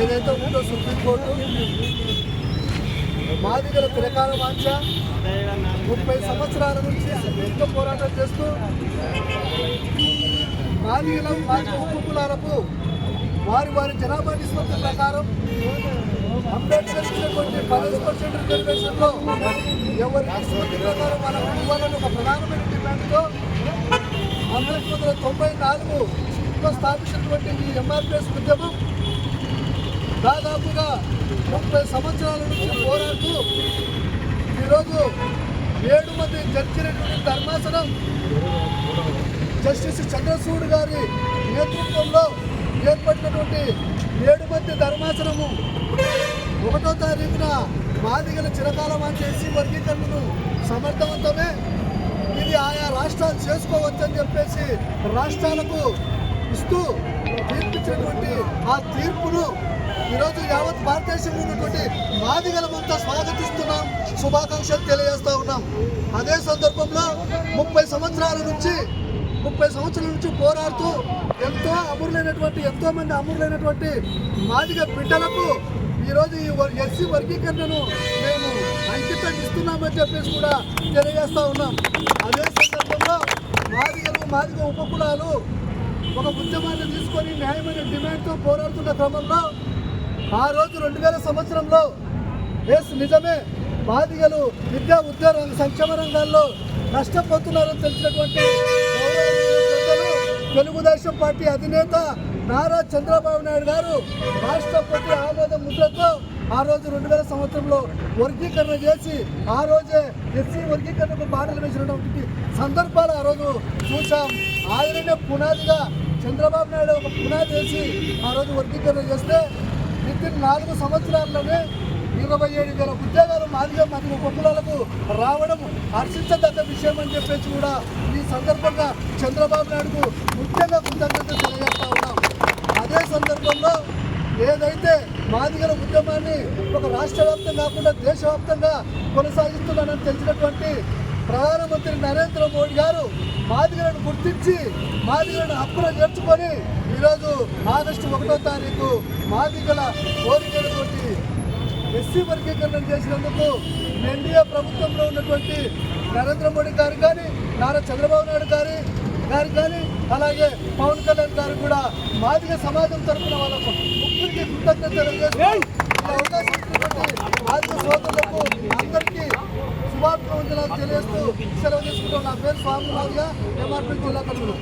ఏదైతే ఉందో సుప్రీంకోర్టు మాదిగల తిరకాల వాంఛ. ముప్పై సంవత్సరాల నుంచి ఎంతో పోరాటం చేస్తూ మాదిగల మాదిగ ఉపకులాలకు వారి వారి జనాభా నిష్పత్తి ప్రకారం అంబేద్కర్ ఇచ్చినటువంటి పదహైదు పర్సెంట్ రిజర్వేషన్లో ఎవరి నిష్పత్తి ప్రకారం మన ఇవ్వాలని ఒక ప్రధానమైన డిమాండ్తో పంతొమ్మిది వందల తొంభై నాలుగు స్థాపించినటువంటి ఈ ఎంఆర్పిఎస్ ఉద్యమం దాదాపుగా ముప్పై సంవత్సరాల నుంచి పోరాడుతూ ఈరోజు ఏడు మంది జడ్జినటువంటి ధర్మాసనం జస్టిస్ చంద్రచూడ్ గారి నేతృత్వంలో ఏర్పడినటువంటి ఏడు మంది ధర్మాసనము ఒకటో తారీఖున మాదిగల చిరకాలం చేసి వర్గీకరణను సమర్థవంతమే ఇది ఆయా రాష్ట్రాలు చేసుకోవచ్చని చెప్పేసి రాష్ట్రాలకు ఇస్తూ తీర్పిచ్చినటువంటి ఆ తీర్పును ఈరోజు యావత్ భారతదేశంలో ఉన్నటువంటి మాదిగలమంతా స్వాగతిస్తున్నాం. శుభాకాంక్షలు తెలియజేస్తూ ఉన్నాం. అదే సందర్భంలో ముప్పై సంవత్సరాల నుంచి ముప్పై సంవత్సరాల నుంచి పోరాడుతూ ఎంతో అమరులైనటువంటి ఎంతో మంది అమరులైనటువంటి మాదిగ బిడ్డలకు ఈరోజు ఈ ఎస్సీ వర్గీకరణను మేము అంకితం ఇస్తున్నామని చెప్పేసి కూడా తెలియజేస్తూ ఉన్నాం. అదే సందర్భంలో మాదిగలు మాదిగ ఉపకులాలు ఒక ఉద్యమాన్ని తీసుకొని న్యాయమైన డిమాండ్తో పోరాడుతున్న క్రమంలో ఆ రోజు రెండు వేల సంవత్సరంలో ఎస్ నిజమే. బాధిగలు విద్యా ఉద్యోగ రంగ సంక్షేమ రంగాల్లో నష్టపోతున్నారని తెలిసినటువంటి తెలుగుదేశం పార్టీ అధినేత నారా చంద్రబాబు నాయుడు గారు రాష్ట్రపతి ఆమోద ముద్రతో ఆ రోజు రెండు వేల సంవత్సరంలో వర్గీకరణ చేసి ఆ రోజే ఎస్సీ వర్గీకరణకు బాటలు వేసినటువంటి సందర్భాలు ఆ రోజు చూసాం ఆయననే పునాదిగా చంద్రబాబు నాయుడు ఒక పునాది వేసి ఆ రోజు వర్గీకరణ చేస్తే విత్ ఇన్ నాలుగు సంవత్సరాల్లోనే ఇరవై ఏడు వేల ఉద్యోగాలు మాదిగా మంది కుటుంబాలకు రావడం హర్షించదగ్గ విషయం అని చెప్పేసి కూడా ఈ సందర్భంగా చంద్రబాబు నాయుడుకు ముఖ్యంగా కృతజ్ఞత తెలియజేస్తా ఉన్నాం. అదే సందర్భంలో ఏదైతే మాదిగల ఉద్యమాన్ని ఒక రాష్ట్ర వ్యాప్తం కాకుండా దేశవ్యాప్తంగా కొనసాగిస్తున్నానని తెలిసినటువంటి ప్రధానమంత్రి నరేంద్ర మోడీ గారు మాదిగలను గుర్తించి మాదిగలను హక్కులు నేర్చుకొని ఈరోజు ఆగస్టు ఒకటో తారీఖు మాదిగల కోరికలతోటి ఎస్సీ వర్గీకరణ చేసినందుకు ఎన్డీఏ ప్రభుత్వంలో ఉన్నటువంటి నరేంద్ర మోడీ గారు కానీ నారా చంద్రబాబు నాయుడు గారి గారు కానీ అలాగే పవన్ కళ్యాణ్ గారు కూడా మాదిగ సమాజం తరఫున వాళ్ళకు ముగ్గురికి కృతజ్ఞతలు తెలియజేస్తూ అవకాశం మాదిగ సోదరులకు అందరికీ శుభాకాంక్షలు తెలియజేస్తూ సెలవు తీసుకుంటూ నా పేరు స్వామి మాదిగా ఎంఆర్పీ జిల్లా కలుగురు